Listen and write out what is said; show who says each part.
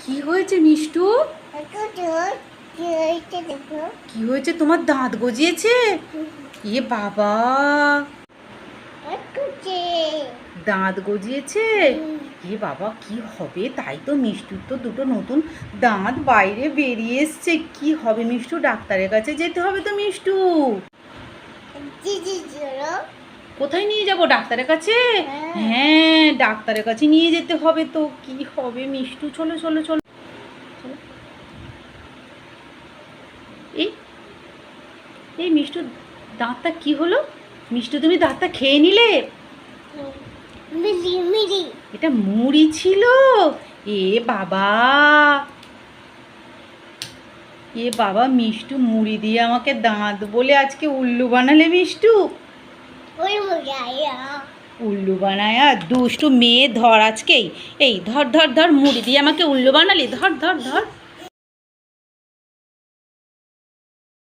Speaker 1: কি হয়েছে মিষ্টু কি হয়েছে তোমার দাঁত গজিয়েছে এ বাবা দাঁত গজিয়েছে এ বাবা কি হবে তাই তো মিষ্টুর তো দুটো নতুন দাঁত বাইরে বেরিয়ে এসছে কি হবে মিষ্টু ডাক্তারের কাছে যেতে হবে তো মিষ্টু কোথায় নিয়ে যাব? ডাক্তারের কাছে?
Speaker 2: হ্যাঁ।
Speaker 1: হ্যাঁ ডাক্তারের কাছে নিয়ে যেতে হবে তো। কি হবে? মিষ্টু চলো চলো চলো। এই এই মিষ্টু দাঁতটা কি হলো? মিষ্টু তুমি দাঁতটা খেয়ে নিলে? এটা মুড়ি ছিল? এ বাবা। এ বাবা মিষ্টু মুড়ি দিয়ে আমাকে দাঁত বলে আজকে উল্লু বানালে মিষ্টু। উল্লু বানায় দুষ্টু মেয়ে ধর আজকেই। এই ধর ধর ধর, মুড়ি দিয়ে আমাকে উল্লু বানালি, ধর ধর ধর।